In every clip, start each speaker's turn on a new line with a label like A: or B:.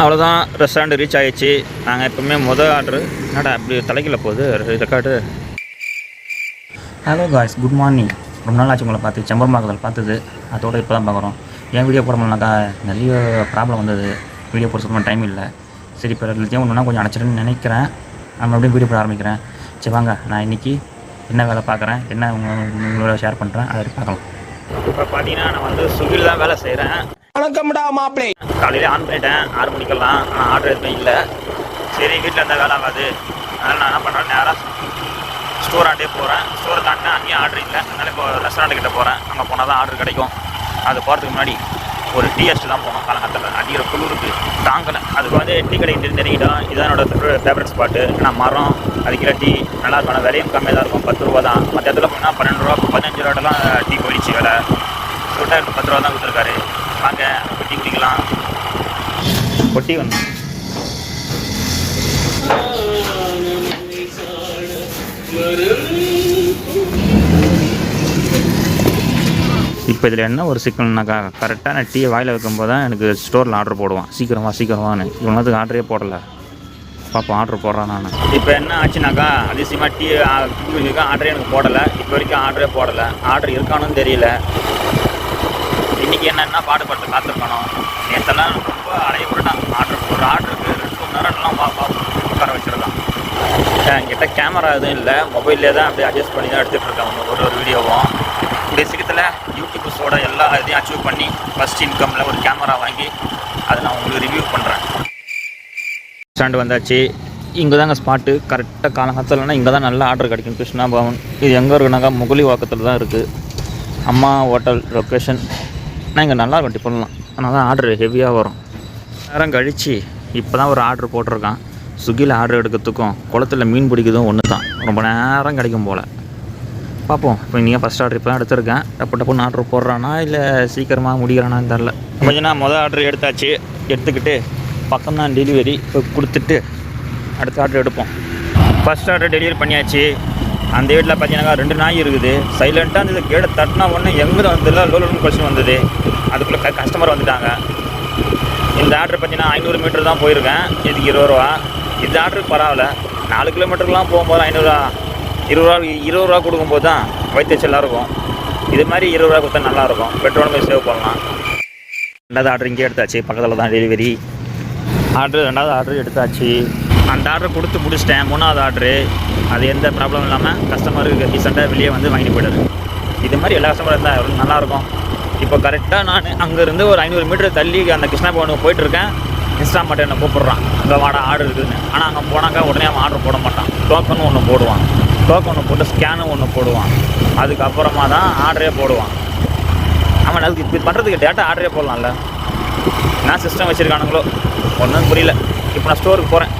A: அவ்வளோதான் restaurant reach ஆகிடுச்சு நாங்கள் எப்பவுமே மொதல் ஆர்டர் என்னடா அப்படி தலைக்கில் போகுது? Record hello guys good morning ரொம்ப நாள் ஆச்சு உங்களை பார்த்து செம்பரமாக்கத்தில் பார்த்தது. அதோட இப்போ தான் பார்க்குறோம். ஏன் வீடியோ போட முடியலனாக்கா நிறைய ப்ராப்ளம் வந்தது. வீடியோ போட சுத்தமாக டைம் இல்லை. சரி இப்போ எல்லாத்தையும் ஒன்றுனா கொஞ்சம் அடைச்சிடுன்னு நினைக்கிறேன். நான் மறுபடியும் வீடியோ போட ஆரம்பிக்கிறேன். சரி வாங்க. நான் இன்றைக்கி என்ன வேலை பார்க்குறேன் என்ன உங்க- உங்களோட ஷேர் பண்ணுறேன் அதை பார்க்கலாம். இப்போ பார்த்தீங்கன்னா நான் வந்து ஸ்விக்கியில் தான் வேலை செய்கிறேன்
B: வணக்கம்டா மாப்பிளை.
A: காலையில் ஆன் பண்ணிட்டேன் ஆறு மணிக்கெல்லாம் ஆனால் ஆர்டர் எதுவும் இல்லை. சரி வீட்டில் இருந்தால் வேலை ஆகாது. அதனால் நான் என்ன பண்ணுறேன் நேராக ஸ்டோர் ஆண்டே போகிறேன் ஸ்டோரை தாண்டினா அங்கேயும் ஆர்டர் இல்லை. அதனால் இப்போ ரெஸ்டாரண்ட் கிட்ட போகிறேன் அங்கே போனால் தான் ஆர்டர் கிடைக்கும். அது போகிறதுக்கு முன்னாடி ஒரு டீ எஸ்ட் தான் போனோம் காலகட்டத்தில் அடிக்கிற குளிருக்கு தாங்கலை. அதுக்கு வந்து டீ கடைக்கு தெரிஞ்சிட்டோம் இதுதான் என்னோட ஃபேவரட் ஸ்பாட்டு ஏன்னா மரம் அதுக்கிற டீ நல்லா இருக்கும் ஆனால் விலையும் கம்மியாக தான் இருக்கும். பத்து ரூபா தான். மற்ற இடத்துல போனால் பன்னெண்டு ரூபா பதினஞ்சு ரூபாட்டெல்லாம் டீ போயிடுச்சு விலை. சொல்லிட்டு பத்து ரூபா தான் கொடுத்துருக்காரு. வாங்க அங்கே டீ குடிக்கலாம் பொட்டி வந்து இப்போ இதில் என்ன ஒரு சிக்கல்னாக்கா கரெக்டாக நான் டீயை வாயில் வைக்கும்போது தான் எனக்கு ஸ்டோரில் ஆர்டர் போடுவான். சீக்கிரமா சீக்கிரமானு இவனதுக்கு ஆர்டரே போடலை. பாப்பா ஆர்டர் போடுறான் நான். இப்போ என்ன ஆச்சுனாக்கா அதிசயமாக டீ குடிக்க ஆர்டரே எனக்கு போடலை. இப்போ வரைக்கும் ஆர்டரே போடலை. ஆர்டர் இருக்கானும் தெரியல. இன்றைக்கி என்னென்ன பாடுபட்டு காத்திருக்கணும். நேற்றெல்லாம் ரொம்ப அலையப்பட்டான் ஆர்டர் ஒரு ஆர்டருக்கு ரெண்டு மணி நேரம்லாம் பா பா- உட்கார வச்சுருக்கான் என்கிட்ட கேமரா எதுவும் இல்லை. மொபைல்லே தான் அப்படியே அட்ஜஸ்ட் பண்ணி தான் எடுத்துகிட்டு இருக்காங்க ஒரு ஒரு வீடியோவும். கூடிய சீக்கிரத்தில் யூடியூப்ஸோட எல்லா இதையும் அச்சீவ் பண்ணி ஃபஸ்ட் இன்கமில் ஒரு கேமரா வாங்கி அதை நான் உங்களுக்கு ரிவ்யூ பண்ணுறேன் ஸ்டாண்டு வந்தாச்சு. இங்கே தாங்க ஸ்பாட்டு கரெக்டாக காலகாலத்தில்னா இங்கே தான் நல்ல ஆர்டர் கிடைக்கும். கிருஷ்ணா பவன் இது எங்கே இருக்குனாக்கா முகலி வாக்கத்தில் தான் இருக்குது அம்மா ஹோட்டல் லொக்கேஷன் ஆனால் இங்கே நல்லா இருக்கும் டிஃபன்லாம். ஆனால் தான் ஆர்டர் ஹெவியாக வரும். நேரம் கழித்து இப்போ தான் ஒரு ஆர்டர் போட்டிருக்கான். ஸ்விக்கியில் ஆர்டர் எடுக்கிறதுக்கும் குளத்துல மீன் பிடிக்கிறதும் ஒன்று தான் ரொம்ப நேரம் கிடைக்கும் போல். பார்ப்போம் இப்போ நீங்கள் ஃபஸ்ட் ஆர்டர் இப்போ தான் எடுத்திருக்கேன். டப்பு டப்புன்னு ஆர்டர் போடுறானா இல்லை சீக்கிரமாக முடிக்கிறானான்னு தெரில கொஞ்சம் நான் மொதல் ஆர்டர் எடுத்தாச்சு. எடுத்துக்கிட்டு பக்கம் தான் டெலிவரி இப்போ கொடுத்துட்டு அடுத்த ஆர்டர் எடுப்போம். ஃபஸ்ட் ஆர்டர் டெலிவரி பண்ணியாச்சு. அந்த வீட்டில் பார்த்தீங்கன்னா ரெண்டு நாய் இருக்குது. சைலண்ட்டாக அந்த கேட்டை தட்டினா ஒன்று எங்கே வந்ததில்ல லோன் கொஸ்டின் வந்தது. அதுக்குள்ளே க கஸ்டமர் வந்துட்டாங்க. இந்த ஆர்டர் பார்த்தீங்கன்னா ஐநூறு மீட்டர் தான் போயிருக்கேன். இதுக்கு இருபது ரூபா. இந்த ஆர்டருக்கு பரவாயில்ல. நாலு கிலோமீட்டர்லாம் போகும்போது ஐநூறுரூவா இருபது ரூபா இருபது ரூபா கொடுக்கும்போது தான் வைத்தச்சலாக இருக்கும். இது மாதிரி இருபது ரூபா கொடுத்தா நல்லாயிருக்கும் பெட்ரோல் போய் சேவ் பண்ணலாம். ரெண்டாவது ஆர்டர் இங்கே எடுத்தாச்சு. பக்கத்தில் தான் டெலிவரி ஆர்டர் ரெண்டாவது ஆர்டர் எடுத்தாச்சு. அந்த ஆர்டர் கொடுத்து முடிச்சிட்டேன். மூணாவது ஆர்டரு. அது எந்த ப்ராப்ளம் இல்லாமல் கஸ்டமருக்கு டீசெண்டாக வெளியே வந்து வாங்கிட்டு போயிடுது இது மாதிரி எல்லா கஸ்டமரும் இருந்தால் நல்லாயிருக்கும். இப்போ கரெக்டாக நான் அங்கேருந்து ஒரு ஐநூறு மீட்டர் தள்ளி அந்த கிருஷ்ணா பவனுக்கு போயிட்டுருக்கேன். இன்ஸ்டாமார்ட் என்னை கூப்பிட்றான். அங்கே வாடா ஆர்டர் இருக்குதுன்னு ஆனால் அங்கே போனாக்கா உடனே அவன் ஆர்டர் போட மாட்டான். டோக்கன் ஒன்று போடுவான். டோக்கன் ஒன்று போட்டு ஸ்கேனும் ஒன்று போடுவான். அதுக்கப்புறமா தான் ஆர்டரே போடுவான். அவன் அதுக்கு இப்படி பண்ணுறதுக்கு டேட்டா ஆர்டரே போடலாம்ல. நான் சிஸ்டம் வச்சுருக்கானுங்களோ? ஒன்றும் புரியல. இப்போ நான் ஸ்டோருக்கு போகிறேன்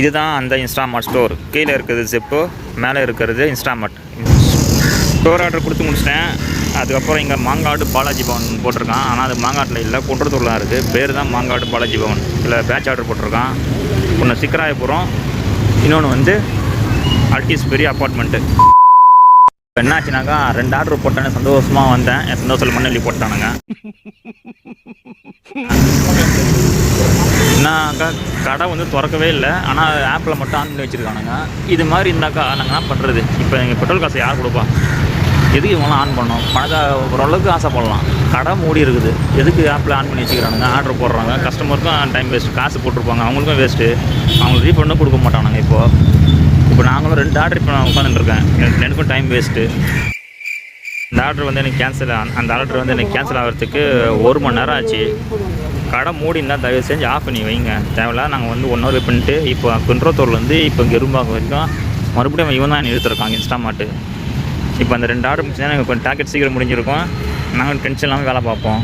A: இதுதான் அந்த இன்ஸ்டாமார்ட் ஸ்டோர் கீழே இருக்கிறது ஜிப்பு மேலே இருக்கிறது இன்ஸ்டாமார்ட் ஸ்டோர் ஆர்டர் கொடுத்து முடிச்சிட்டேன். அதுக்கப்புறம் இங்கே மாங்காடு பாலாஜி பவன் போட்டிருக்கான். ஆனால் அது மாங்காட்டில் இல்லை குன்றத்தூரில் தான் இருக்குது பேர் தான் மாங்காடு பாலாஜி பவன். இதில் பேட்ச் ஆர்டர் போட்டிருக்கான். ஒன்று சிக்கராயபுரம் இன்னொன்று வந்து அல்டிஸ் பெரிய அப்பார்ட்மெண்ட்டு இப்போ என்னாச்சுனாக்கா ரெண்டு ஆர்டர் போட்டேன்னு சந்தோஷமாக வந்தேன். என் சந்தோஷத்தில் மண்ணெல்லி போட்டானுங்க என்னக்கா கடை வந்து திறக்கவே இல்லை. ஆனால் ஆப்பில் மட்டும் ஆன் பண்ணி வச்சுருக்கானுங்க. இது மாதிரி இருந்தாக்கா நாங்கள் என்ன பண்ணுறது இப்போ எங்கள் பெட்ரோல் காசை யார் கொடுப்பா? எதுக்கு இவங்களாம் ஆன் பண்ணோம் பணக்கா ஓரளவுக்கு ஆசைப்படலாம் கடை மூடி இருக்குது. எதுக்கு ஆப்பில் ஆன் பண்ணி வச்சுக்கிறானுங்க? ஆர்டர் போடுறாங்க. கஸ்டமருக்கும் டைம் வேஸ்ட் காசு போட்டிருப்பாங்க. அவங்களுக்கும் வேஸ்ட்டு அவங்களுக்கு ரீஃபண்டும் கொடுக்க மாட்டானுங்க இப்போது இப்போ நாங்களும் ரெண்டு ஆர்டர் இப்போ நான் உட்காந்துட்டுருக்கேன் எனக்கு எனக்கும் டைம் வேஸ்ட்டு இந்த ஆர்டர் வந்து எனக்கு கேன்சல் அந்த ஆர்டர் வந்து எனக்கு கேன்சல் ஆகிறதுக்கு ஒரு மணி நேரம் ஆச்சு. கடை மூடினா தயவு செஞ்சு ஆஃப் பண்ணி வைங்க. தேவையில்ல நாங்கள் வந்து ஒன் ஹவர் பண்ணிட்டு இப்போ குன்றத்தூர்லேருந்து இப்போ கெரும்பாக்கம் வரைக்கும் மறுபடியும் இவன் தான் இழுத்துருக்காங்க இன்ஸ்டா மாட்டு இப்போ அந்த ரெண்டு ஆர்டர் முடிச்சுன்னா எனக்கு கொஞ்சம் டார்கெட் சீக்கிரம் முடிஞ்சிருக்கும். நாங்கள் டென்ஷன் இல்லாமல் வேலை பார்ப்போம்.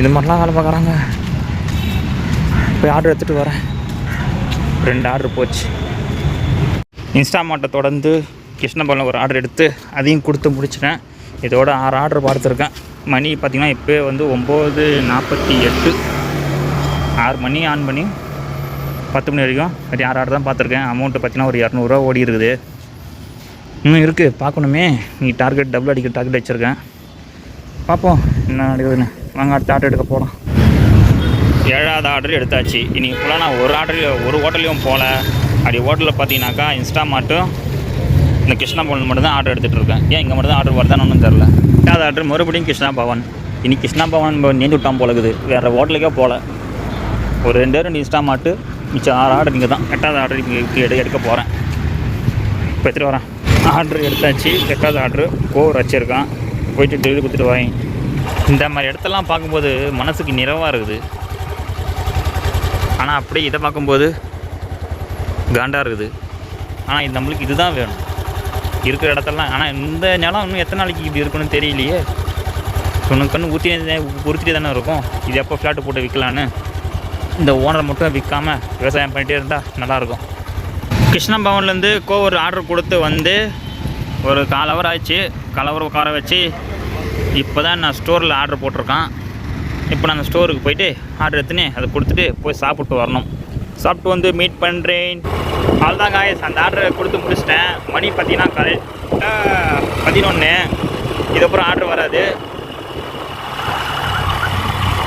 A: இது மாதிரிலாம் வேலை பார்க்குறாங்க. போய் ஆர்டர் எடுத்துகிட்டு வரேன். ரெண்டு ஆர்டர் போச்சு. இன்ஸ்டாமார்ட்டை தொடர்ந்து கிருஷ்ணபாலம் ஒரு ஆர்டர் எடுத்து அதையும் கொடுத்து முடிச்சிட்டேன். இதோட ஆறு ஆர்டர் பார்த்துருக்கேன். மணி பார்த்திங்கன்னா இப்போ வந்து ஒம்பது நாற்பத்தி எட்டு. ஆறு மணி ஆன் பண்ணி பத்து மணி வரைக்கும். சரி ஆறு ஆர்டர் தான் பார்த்துருக்கேன். அமௌண்ட்டு பார்த்திங்கன்னா ஒரு இரநூறுவா ஓடி இருக்குது. இன்னும் இருக்குது பார்க்கணுமே. நீ டார்கெட் டபுள் அடிக்கிற டார்கெட் வச்சுருக்கேன். பார்ப்போம். என்ன நடக்குதுன்னு. வாங்க அடுத்த ஆர்டர் எடுக்க போகலாம் ஏழாவது ஆர்டர் எடுத்தாச்சு. இன்றைக்கி ஃபுல்லாக நான் ஒரு ஆர்டர் ஒரு ஹோட்டல்லையும் போகல. அப்படி ஹோட்டலில் பார்த்தீங்கன்னாக்கா இன்ஸ்டா மாட்டும் இந்த கிருஷ்ணா பவன் மட்டும் தான் ஆர்டர் எடுத்துகிட்டு இருக்கேன். ஏன் இங்கே மட்டும் தான் ஆர்டர் வருதான்னு ஒன்றும் தெரில எட்டாவது ஆர்டர் மறுபடியும் கிருஷ்ணா பவன். இனி கிருஷ்ணா பவன் நீந்து விட்டான் போலக்குது. வேறு ஹோட்டலுக்கே போகல ஒரு ரெண்டு பேரும் இன்ஸ்டா மாட்டு. மிச்சம் ஆறு ஆர்டர் இங்கே தான் எட்டாவது ஆர்டர் இங்கே எடு எடுக்க போகிறேன் இப்போ எடுத்துகிட்டு வரேன். ஆர்டர் எடுத்தாச்சு. எட்டாவது ஆர்டர் கோவர் வச்சுருக்கான். போயிட்டு டெலிவரி கொடுத்துட்டு வாங்க இந்த மாதிரி இடத்தெல்லாம் பார்க்கும்போது மனசுக்கு நிறைவாக இருக்குது. ஆனால் அப்படியே இதை பார்க்கும்போது காண்டாக இருக்குது. ஆனால் இது நம்மளுக்கு இதுதான் வேணும். இருக்கிற இடத்தெல்லாம் ஆனால் இந்த நிலம் இன்னும் எத்தனை நாளைக்கு இப்படி இருக்குன்னு தெரியலையே. சொன்ன கண்ணு ஊற்றி உறுத்திட்டே தானே இருக்கும். இது எப்போ ஃப்ளாட்டு போட்டு விற்கலான்னு. இந்த ஓனர் மட்டும் விற்காம விவசாயம் பண்ணிகிட்டே இருந்தால் நல்லாயிருக்கும். கிருஷ்ணா பவன்லேருந்து கோவர் ஆர்டர் கொடுத்து வந்து ஒரு கால் ஹவர் ஆச்சு. கால் ஹவர் உட்கார வச்சு இப்போ தான் நான் ஸ்டோரில் ஆர்டர் போட்டிருக்கான். இப்போ நான் அந்த ஸ்டோருக்கு போயிட்டு ஆர்டர் எடுத்துன்னு அதை கொடுத்துட்டு போய் சாப்பிட்டு வரணும். சாப்பிட்டு வந்து மீட் பண்ணுறேன் அவ்வளோதான் அந்த ஆர்டரை கொடுத்து முடிச்சிட்டேன். மணி பார்த்தீங்கன்னா கரெக்டாக பதினொன்று இதுக்கப்புறம் ஆர்டர் வராது.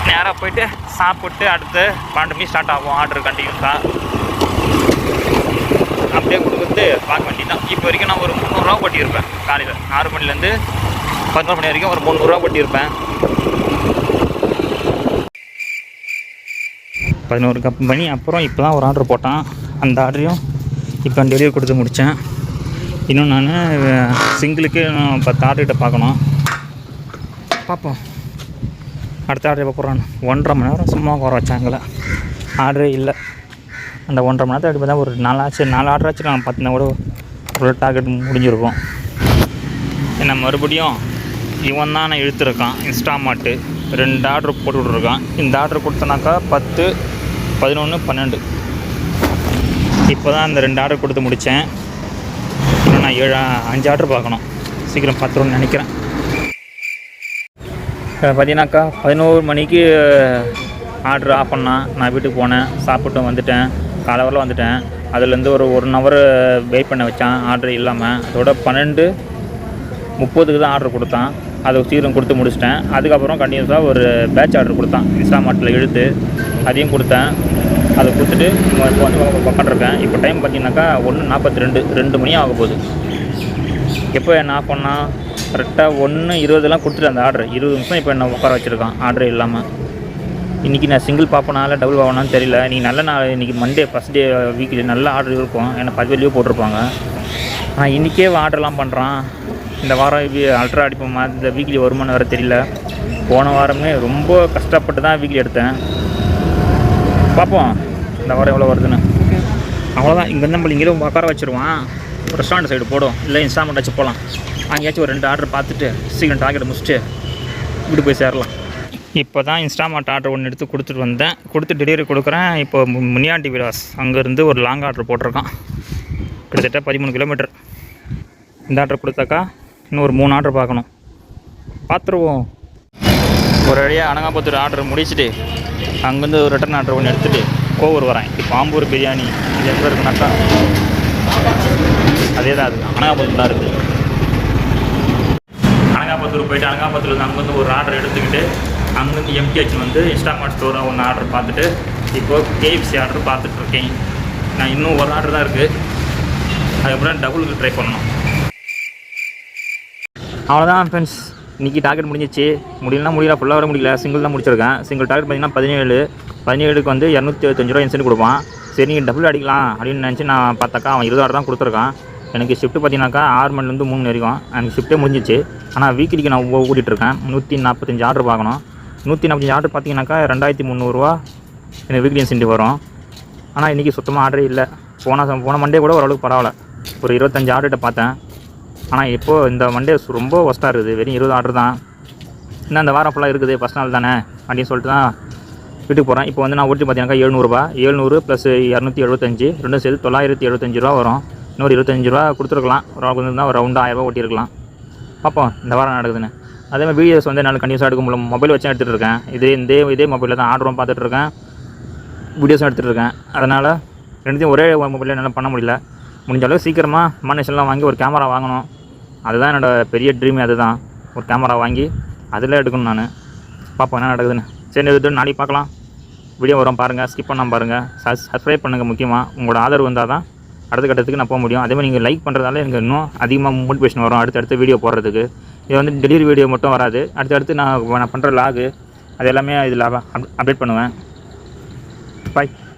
A: நேராக போயிட்டு சாப்பிட்டு அடுத்து பன்னெண்டு மணி ஸ்டார்ட் ஆகும் ஆர்டர் கண்டினியூஸாக அப்படியே கொடுக்குறது பார்க்க வேண்டியதான் இப்போ வரைக்கும் நான் ஒரு முந்நூறுரூவா கொட்டியிருப்பேன் காலையில். ஆறு மணிலேருந்து பதினோரு மணி வரைக்கும் ஒரு முந்நூறுரூவா கொட்டியிருப்பேன். பதினோரு கப் மணி. அப்புறம் இப்போ தான் ஒரு ஆர்டர் போட்டான். அந்த ஆர்டரையும் இப்போ டெலிவரி கொடுத்து முடித்தேன். இன்னும் நான் சிங்கிளுக்கு இன்னும் பத்து ஆர்டர்கிட்ட பார்க்கணும். பார்ப்போம். அடுத்த ஆர்டர் எப்போ போடுறான்னு. ஒன்றரை மணி நேரம் சும்மா குறை வச்சாங்களே ஆர்டரே இல்லை. அந்த ஒன்றரை மணி நேரத்தை எடுத்து தான் ஒரு நாலாச்சு நாலு ஆர்டர் ஆச்சு நான் பார்த்தினா கூட ஒரு டார்கெட் முடிஞ்சிருக்கும். என்ன மறுபடியும் இவன் தான் நான் இழுத்துருக்கான். இன்ஸ்டாமார்ட்டு ரெண்டு ஆர்டர் போட்டு இந்த ஆர்டர் கொடுத்தனாக்கா பத்து பதினொன்று பன்னெண்டு. இப்போ தான் அந்த ரெண்டு ஆர்டர் கொடுத்து முடித்தேன் இன்னும் நான் ஏழு அஞ்சு ஆர்டர் பார்க்கணும். சீக்கிரம் பார்த்துருன்னு நினைக்கிறேன். பார்த்தீங்கன்னாக்கா பதினோரு மணிக்கு ஆர்டர் ஆஃப் பண்ணான் நான் வீட்டுக்கு போனேன் சாப்பிட்டு வந்துட்டேன் காலவரில் வந்துட்டேன். அதுலேருந்து ஒரு ஒன் ஹவர் வெயிட் பண்ண வச்சான் ஆர்டர் இல்லாமல் அதோட பன்னெண்டு முப்பதுக்கு தான் ஆர்டர் கொடுத்தான். அதை சீக்கிரம் கொடுத்து முடிச்சிட்டேன். அதுக்கப்புறம் கண்டினியூஸாக ஒரு பேட்ச் ஆர்டர் கொடுத்தான். இன்ஸ்டாமார்ட்டில் இழுத்து அதையும் கொடுத்தேன். அதை கொடுத்துட்டு இப்போ இப்போ வந்து உட்காந்துருக்கேன் இப்போ டைம் பார்த்தீங்கன்னாக்கா ஒன்று நாற்பத்தி ரெண்டு ரெண்டு மணி ஆக போகுது. எப்போ என்ன ஆஃப் பண்ணால் கரெக்டாக ஒன்று இருபதுலாம் கொடுத்துட்டு அந்த ஆர்டர் இருபது நிமிஷம் இப்போ என்ன உட்கார வச்சுருக்கான் ஆர்டர் இல்லாமல் இன்றைக்கி நான் சிங்கிள் பார்ப்பனா இல்லை டபுள் பார்ப்பனான்னு தெரியல. நீ நல்ல நாள் இன்றைக்கி மண்டே ஃபஸ்ட் டே வீக்லி நல்ல ஆர்டர் இருக்கும். ஏன்னா பதிவு லீவ் போட்டிருப்பாங்க. ஆனால் இன்றைக்கே ஆர்டர்லாம் பண்ணுறான் இந்த வாரம் இப்படி அல்ட்ரா அடிப்போமா இந்த வீக்லி வருமானம் வேறு தெரியல. போன வாரமே ரொம்ப கஷ்டப்பட்டு தான் வீக்லி எடுத்தேன். பார்ப்போம். இந்த வாரம் எவ்வளோ வருதுன்னு அவ்வளோதான் இங்கே நம்மள இங்கே உட்கார வச்சுருவான் ரெஸ்டாரண்ட் சைடு போடும் இல்லை இன்ஸ்டாமெண்ட் வச்சு போகலாம் அங்கேயாச்சும் ஒரு ரெண்டு ஆர்டர் பார்த்துட்டு சீக்கிரம் டார்கெட் முடிச்சுட்டு வீட்டு போய் சேரலாம். இப்போ தான் இன்ஸ்டாமார்ட் ஆர்டர் ஒன்று எடுத்து கொடுத்துட்டு வந்தேன். கொடுத்து டெலிவரி கொடுக்குறேன். இப்போ முனியாண்டி விலாஸ் அங்கேருந்து ஒரு லாங் ஆர்டர் போட்டிருக்கான். கிட்டத்தட்ட பதிமூணு கிலோமீட்டர் இந்த ஆர்டர் கொடுத்தாக்கா இன்னும் ஒரு மூணு ஆர்டர் பார்க்கணும். பார்த்துருவோம். ஒரு வழியாக அனகாபுத்தூர் ஆர்டர் முடிச்சுட்டு அங்கேருந்து ஒரு ரிட்டர்ன் ஆர்டர் ஒன்று எடுத்துகிட்டு கோவூர் வரேன். இப்போ ஆம்பூர் பிரியாணி. இது எங்கே இருக்குனாக்கா அதே தான் அது. அனகாபுத்தூர் தான் இருக்குது அனகாபத்தூர் போயிட்டு அனகாபுத்தூர் அங்கேருந்து ஒரு ஆர்டர் எடுத்துக்கிட்டு அங்கேருந்து எம்டிஹெச் வந்து இன்ஸ்டாமார்ட் ஸ்டோராக ஒன்று ஆர்டர் பார்த்துட்டு இப்போது கேஎஃப்சி ஆர்டர் பார்த்துட்ருக்கேன் நான் இன்னும் ஒரு ஆர்டர் தான் இருக்குது அதுக்கப்புறம் டபுளுக்கு ட்ரை பண்ணணும். அவ்வளோதான் ஃப்ரெண்ட்ஸ் இன்றைக்கி டார்கெட் முடிஞ்சிச்சு. முடியலனா முடியல. ஃபுல்லாக வர முடியல. சிங்கிள் தான் முடிச்சிருக்கேன். சிங்கிள் டார்கெட் பார்த்தீங்கன்னா பதினேழு. பதினேழுக்கு வந்து இரநூத்தி எழுபத்தஞ்சு ரூபா இன்சென்ட் கொடுப்பான். சரி நீங்கள் டபுள் அடிக்கலாம் அப்படின்னு நினச்சி நான் பார்த்தாக்கா அவன் இருபது ஆர்டர் தான் கொடுத்துருக்கான். எனக்கு ஷிஃப்ட் பார்த்தீங்கன்னாக்கா ஆறு மணிலேருந்து மூணு வரைக்கும். எனக்கு ஷிஃப்ட்டே முடிஞ்சிச்சு. ஆனால் வீக்லிக்கு நான் ஓ- நூற்றி நாற்பத்தஞ்சு ஆர்டர் பார்க்கணும். நூற்றி நாற்பத்தஞ்சு ஆர்டர் பார்த்தீங்கன்னாக்கா ரெண்டாயிரத்தி முந்நூறுரூவா எனக்கு வீக்லி இன்சென்டிவ் வரும். ஆனால் இன்றைக்கி சுத்தமாக ஆர்டரே இல்லை. போன ச- போன மண்டே கூட ஓரளவுக்கு பரவாயில்ல. ஒரு இருபத்தஞ்சு ஆர்டர்கிட்ட பார்த்தேன். ஆனால் இப்போது இந்த மண்டே ரொம்ப ஒஸ்ட்டாக இருக்குது. வெறும் இருபது ஆர்டர் தான். இன்னும் அந்த வாரம் ஃபுல்லாக இருக்குது. ஃபஸ்ட் நாள் தானே அப்படின்னு சொல்லிட்டு தான் வீட்டுக்கு போகிறேன் இப்போ வந்து நான் ஓட்டி பார்த்தீங்கன்னாக்கா எழுநூறுபா. எழுநூறு ப்ளஸ் இரநூத்தி எழுபத்தஞ்சு ரெண்டும் சேர்த்து தொள்ளாயிரத்தி எழுபத்தஞ்சு ரூபா வரும். இன்னொரு இருபத்தஞ்சு ரூபா கொடுத்துருக்கலாம். ஒரு கொஞ்சம் ஒரு ரவுண்டாக ஆயிரரூபா ஓட்டியிருக்கலாம் பார்ப்போம் இந்த வாரம் நடக்குதுன்னு. அதே மாதிரி வீடியோஸ் வந்து என்னால் கண்டினியூஸாக எடுக்க முடியல. மொபைல் வச்சு எடுத்துகிட்டு இருக்கேன். இதே இதே இதே மொபைலில் தான் ஆர்டரும் பார்த்துட்டு இருக்கேன். வீடியோஸும் எடுத்துகிட்டு இருக்கேன். அதனால் ரெண்டுத்தையும் ஒரே மொபைலில் என்னால் பண்ண முடியல. முடிஞ்ச அளவுக்கு சீக்கிரமாக மானேஷன்லாம் வாங்கி ஒரு கேமரா வாங்கணும். அதுதான் என்னோடய பெரிய ட்ரீமே அதுதான். ஒரு கேமரா வாங்கி அதில் எடுக்கணும் நான். பார்ப்போம் என்ன நடக்குதுன்னு. சரி இது நாளைக்கு பார்க்கலாம். வீடியோ வரும் பாருங்கள் ஸ்கிப் பண்ணாமல் பாருங்கள் சஸ் சப்ஸ்கிரைப் பண்ணுங்கள் முக்கியமாக உங்களோட ஆதரவு வந்தால் தான் அடுத்த கட்டத்துக்கு நான் போக முடியும். அதேமாதிரி நீங்கள் லைக் பண்ணுறதால எனக்கு இன்னும் அதிகமாக மோட்டிவேஷன் வரும் அடுத்தடுத்த வீடியோ போடுறதுக்கு. இது வந்து டெலிவரி வீடியோ மட்டும் வராது. அடுத்தடுத்து நான் நான் பண்ணுற லாகு அது எல்லாமே இதில் அப்டேட் பண்ணுவேன். பாய்